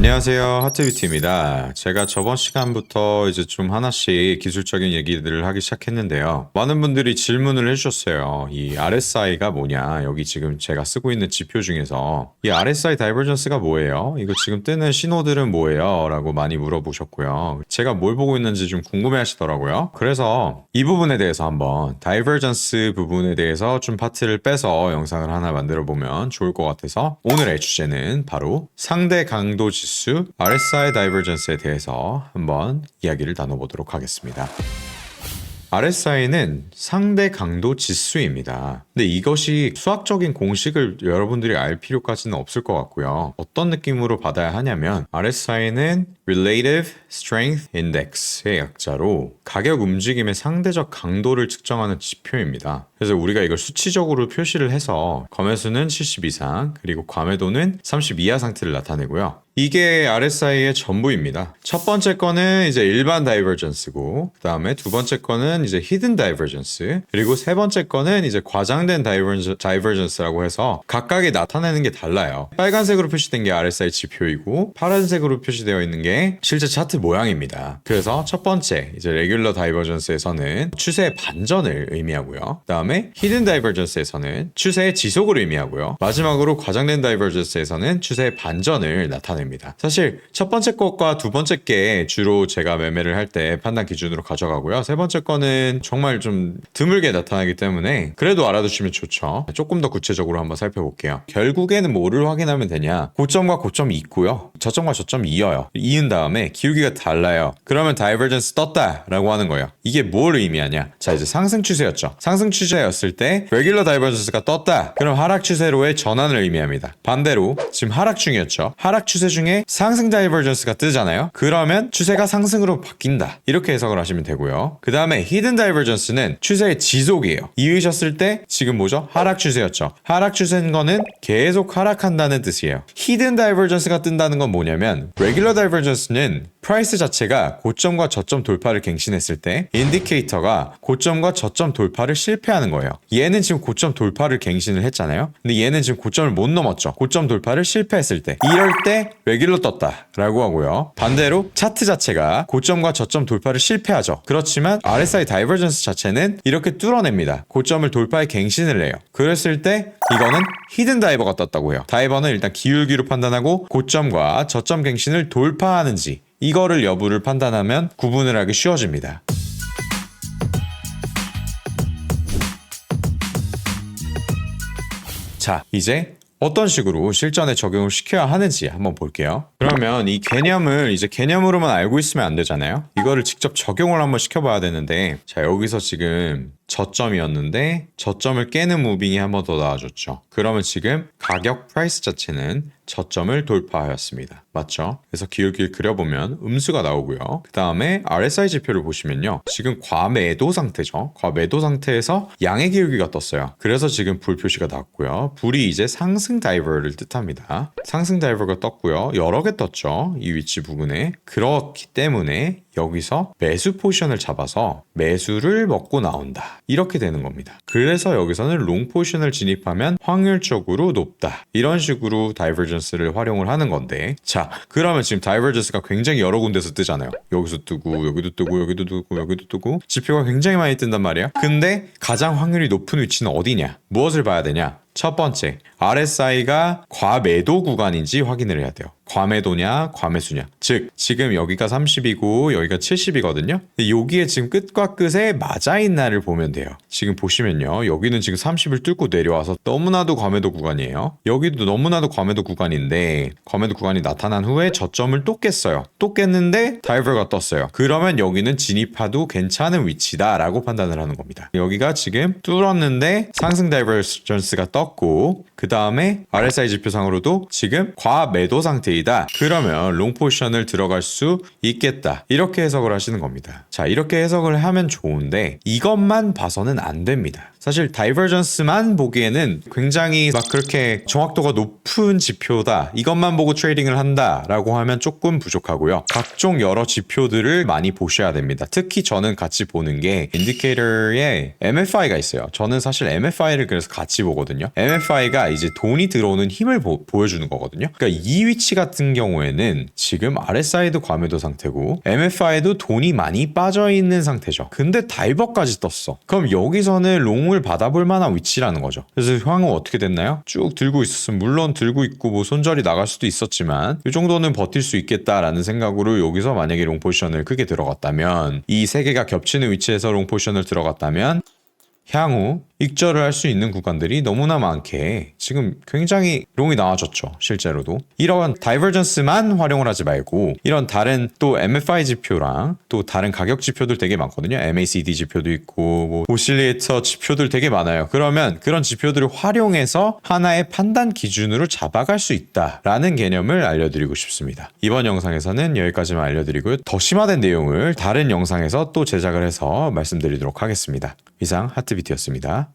안녕하세요. 하트비트입니다. 제가 저번 시간부터 이제 좀 하나씩 기술적인 얘기들을 하기 시작했는데요. 많은 분들이 질문을 해주셨어요. 이 RSI가 뭐냐? 여기 지금 제가 쓰고 있는 지표 중에서. 이 RSI 다이버전스가 뭐예요? 이거 지금 뜨는 신호들은 뭐예요? 라고 많이 물어보셨고요. 제가 뭘 보고 있는지 좀 궁금해 하시더라고요. 그래서 이 부분에 대해서 한번 다이버전스 부분에 대해서 좀 파트를 빼서 영상을 하나 만들어 보면 좋을 것 같아서 오늘의 주제는 바로 상대 강도 지수 RSI 다이버전스에 대해서 한번 이야기를 나눠보도록 하겠습니다. RSI는 상대 강도 지수입니다. 근데 이것이 수학적인 공식을 여러분들이 알 필요까지는 없을 것 같고요. 어떤 느낌으로 받아야 하냐면 RSI는 Relative Strength Index의 약자로 가격 움직임의 상대적 강도를 측정하는 지표입니다. 그래서 우리가 이걸 수치적으로 표시를 해서 검해수는 70 이상 그리고 과매도는 30 이하 상태를 나타내고요. 이게 RSI의 전부입니다. 첫 번째 거는 이제 일반 다이버전스고, 그 다음에 두 번째 거는 이제 히든 다이버전스, 그리고 세 번째 거는 이제 과장된 다이버전, 다이버전스라고 해서 각각이 나타내는 게 달라요. 빨간색으로 표시된 게 RSI 지표이고, 파란색으로 표시되어 있는 게 실제 차트 모양입니다. 그래서 첫 번째, 이제 레귤러 다이버전스에서는 추세의 반전을 의미하고요. 그 다음에 히든 다이버전스에서는 추세의 지속을 의미하고요. 마지막으로 과장된 다이버전스에서는 추세의 반전을 나타냅니다. 사실 첫 번째 것과 두 번째 게 주로 제가 매매를 할 때 판단 기준으로 가져가고요. 세 번째 거는 정말 좀 드물게 나타나기 때문에 그래도 알아두시면 좋죠. 조금 더 구체적으로 한번 살펴볼게요. 결국에는 뭐를 확인하면 되냐? 고점과 고점이 있고요. 저점과 저점이 이어요. 이은 다음에 기울기가 달라요. 그러면 다이버전스 떴다 라고 하는 거예요. 이게 뭘 의미하냐? 자 이제 상승 추세였죠. 상승 추세였을 때 레귤러 다이버전스가 떴다. 그럼 하락 추세로의 전환을 의미합니다. 반대로 지금 하락 중이었죠. 하락 추세 중에 상승 다이버전스가 뜨잖아요. 그러면 추세가 상승으로 바뀐다. 이렇게 해석을 하시면 되고요. 그 다음에 히든 다이버전스는 추세의 지속이에요. 이으셨을 때 지금 뭐죠? 하락 추세였죠. 하락 추세인 거는 계속 하락한다는 뜻이에요. 히든 다이버전스가 뜬다는 건 뭐냐면 레귤러 다이버전스는 프라이스 자체가 고점과 저점 돌파를 갱신했을 때 인디케이터가 고점과 저점 돌파를 실패하는 거예요. 얘는 지금 고점 돌파를 갱신을 했잖아요. 근데 얘는 지금 고점을 못 넘었죠. 고점 돌파를 실패했을 때 이럴 때 레귤러 떴다라고 하고요. 반대로 차트 자체가 고점과 저점 돌파를 실패하죠. 그렇지만 RSI 다이버전스 자체는 이렇게 뚫어냅니다. 고점을 돌파해 갱신을 해요. 그랬을 때 이거는 히든 다이버가 떴다고 해요. 다이버는 일단 기울기로 판단하고 고점과 저점 갱신을 돌파하는지 이거를 여부를 판단하면 구분을 하기 쉬워집니다. 자, 이제 어떤 식으로 실전에 적용을 시켜야 하는지 한번 볼게요. 그러면 이 개념을 이제 개념으로만 알고 있으면 안 되잖아요. 이거를 직접 적용을 한번 시켜봐야 되는데, 자, 여기서 지금 저점이었는데, 저점을 깨는 무빙이 한 번 더 나와줬죠. 그러면 지금 가격 프라이스 자체는 저점을 돌파하였습니다. 맞죠? 그래서 기울기를 그려보면 음수가 나오고요. 그 다음에 RSI 지표를 보시면요. 지금 과매도 상태죠. 과매도 상태에서 양의 기울기가 떴어요. 그래서 지금 불 표시가 났고요. 불이 이제 상승 다이버를 뜻합니다. 상승 다이버가 떴고요. 여러 개 떴죠. 이 위치 부분에. 그렇기 때문에 여기서 매수 포지션을 잡아서 매수를 먹고 나온다. 이렇게 되는 겁니다. 그래서 여기서는 롱 포지션을 진입하면 확률적으로 높다. 이런 식으로 다이버전스를 활용을 하는 건데 자 그러면 지금 다이버전스가 굉장히 여러 군데서 뜨잖아요. 여기서 뜨고 여기도 뜨고 여기도 뜨고 여기도 뜨고 지표가 굉장히 많이 뜬단 말이야. 근데 가장 확률이 높은 위치는 어디냐? 무엇을 봐야 되냐? 첫 번째, RSI가 과매도 구간인지 확인을 해야 돼요. 과매도냐, 과매수냐. 즉, 지금 여기가 30이고 여기가 70이거든요. 여기에 지금 끝과 끝에 맞아 있나를 보면 돼요. 지금 보시면요. 여기는 지금 30을 뚫고 내려와서 너무나도 과매도 구간이에요. 여기도 너무나도 과매도 구간인데 과매도 구간이 나타난 후에 저점을 또 깼어요. 또 깼는데 다이버가 떴어요. 그러면 여기는 진입해도 괜찮은 위치다 라고 판단을 하는 겁니다. 여기가 지금 뚫었는데 상승 다이버전스가 떴고 그 다음에 RSI 지표상으로도 지금 과매도 상태 이다. 그러면 롱 포지션을 들어갈 수 있겠다. 이렇게 해석을 하시는 겁니다. 자, 이렇게 해석을 하면 좋은데 이것만 봐서는 안 됩니다. 사실 다이버전스만 보기에는 굉장히 막 그렇게 정확도가 높은 지표다. 이것만 보고 트레이딩을 한다라고 하면 조금 부족하고요. 각종 여러 지표들을 많이 보셔야 됩니다. 특히 저는 같이 보는 게 인디케이터에 MFI가 있어요. 저는 사실 MFI를 그래서 같이 보거든요. MFI가 이제 돈이 들어오는 힘을 보, 여주는 거거든요. 그러니까 이 위치 같은 경우에는 지금 RSI도 과매도 상태고 MFI도 돈이 많이 빠져 있는 상태죠. 근데 다이버까지 떴어. 그럼 여기서는 롱을 받아볼 만한 위치라는 거죠. 그래서 향후 어떻게 됐나요? 쭉 들고 있었으면 물론 들고 있고 뭐 손절이 나갈 수도 있었지만 이 정도는 버틸 수 있겠다라는 생각으로 여기서 만약에 롱 포지션을 크게 들어갔다면 이 세 개가 겹치는 위치에서 롱 포지션을 들어갔다면 향후 익절을 할 수 있는 구간들이 너무나 많게 지금 굉장히 롱이 나와졌죠 실제로도. 이런 다이버전스만 활용을 하지 말고 이런 다른 또 MFI 지표랑 또 다른 가격 지표들 되게 많거든요. MACD 지표도 있고 뭐 오실리에이터 지표들 되게 많아요. 그러면 그런 지표들을 활용해서 하나의 판단 기준으로 잡아갈 수 있다라는 개념을 알려드리고 싶습니다. 이번 영상에서는 여기까지만 알려드리고요. 더 심화된 내용을 다른 영상에서 또 제작을 해서 말씀드리도록 하겠습니다. 이상 하트비트였습니다